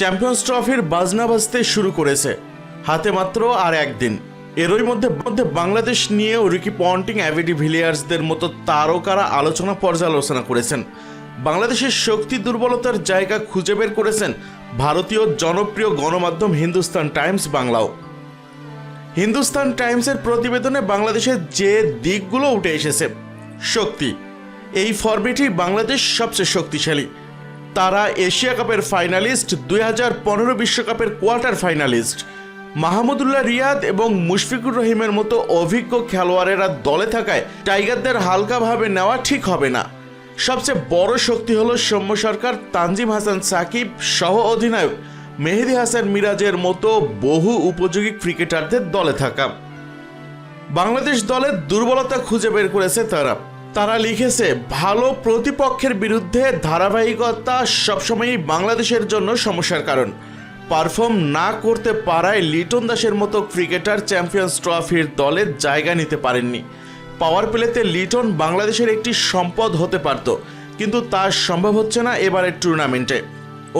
Champions ট্রফির বাজনা বাজতে শুরু করেছে। হাতে মাত্র আর একদিন। এরই মধ্যে মধ্যে বাংলাদেশ নিয়েও রিকি পন্টিং অ্যাভিডি ভিলিয়ার্সদের মতো তারকারা আলোচনা পর্যালোচনা করেছেন। বাংলাদেশের শক্তি দুর্বলতার জায়গা খুঁজে বের করেছেন ভারতীয় জনপ্রিয় গণমাধ্যম হিন্দুস্তান টাইমস বাংলাও। হিন্দুস্তান টাইমসের প্রতিবেদনে বাংলাদেশের যে দিকগুলো উঠে এসেছে, শক্তি। এই ফর্মেটেই বাংলাদেশ সবচেয়ে শক্তিশালী। তারা এশিয়া কাপের ফাইনালিস্ট, দুই পনেরো বিশ্বকাপের কোয়ার্টার ফাইনালিস্ট। মাহমুদুল্লাহ রিয়াদ এবং মুশফিকুর রহিমের মতো অভিজ্ঞ খেলোয়াড়েরা দলে থাকায় টাইগারদের হালকাভাবে নেওয়া ঠিক হবে না। সবচেয়ে বড় শক্তি হলো সৌম্য সরকার, তানজিম হাসান সাকিব সহ অধিনায়ক মেহেদি হাসান মিরাজের মতো বহু উপযোগী ক্রিকেটারদের দলে থাকা। বাংলাদেশ দলের দুর্বলতা খুঁজে বের করেছে তারা। তারা লিখেছে, ভালো প্রতিপক্ষের বিরুদ্ধে ধারাবাহিকতা সবসময়ই বাংলাদেশের জন্য সমস্যার কারণ। পারফর্ম না করতে পারায় লিটন দাসের মতো ক্রিকেটার চ্যাম্পিয়ন্স ট্রফির দলে জায়গা নিতে পারেননি। পাওয়ার প্লেতে লিটন বাংলাদেশের একটি সম্পদ হতে পারত, কিন্তু তা সম্ভব হচ্ছে না এবারের টুর্নামেন্টে।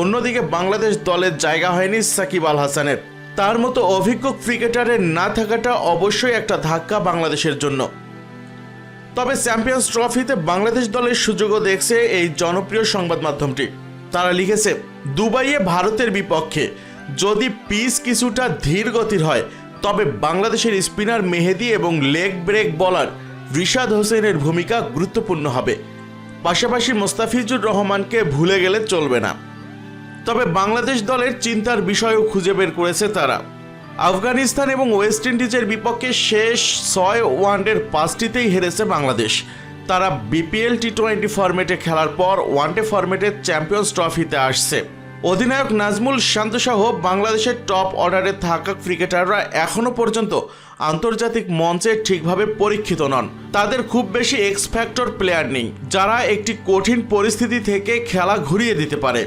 অন্যদিকে বাংলাদেশ দলের জায়গা হয়নি সাকিব আল হাসানের। তার মতো অভিজ্ঞ ক্রিকেটারের না থাকাটা অবশ্যই একটা ধাক্কা বাংলাদেশের জন্য। তবে চ্যাম্পিয়ন্স ট্রফিতে বাংলাদেশ দলের সুযোগও দেখছে এই জনপ্রিয় সংবাদ মাধ্যমটি। তারা লিখেছে, দুবাইয়ে ভারতের বিপক্ষে যদি পিচ কিছুটা ধীর গতির হয়, তবে বাংলাদেশের স্পিনার মেহেদি এবং লেগ ব্রেক বলার রিশাদ হোসেনের ভূমিকা গুরুত্বপূর্ণ হবে। পাশাপাশি মোস্তাফিজুর রহমানকে ভুলে গেলে চলবে না। তবে বাংলাদেশ দলের চিন্তার বিষয়ও খুঁজে বের করেছে তারা। আফগানিস্তান এবং ওয়েস্ট ইন্ডিজের বিপক্ষে শেষ ছয় ওয়ানডের পাঁচটিতেই হেরেছে বাংলাদেশ। তারা বিপিএল টি টোয়েন্টি ফরম্যাটে খেলার পর ওয়ানডে ফরম্যাটে চ্যাম্পিয়ন্স ট্রফিতে আসছে। অধিনায়ক নাজমুল শান্তসহ বাংলাদেশের টপ অর্ডারে থাকা ক্রিকেটাররা এখনও পর্যন্ত আন্তর্জাতিক মঞ্চে ঠিকভাবে পরীক্ষিত নন। তাদের খুব বেশি এক্স ফ্যাক্টর প্লেয়ার নেই, যারা একটি কঠিন পরিস্থিতি থেকে খেলা ঘুরিয়ে দিতে পারে।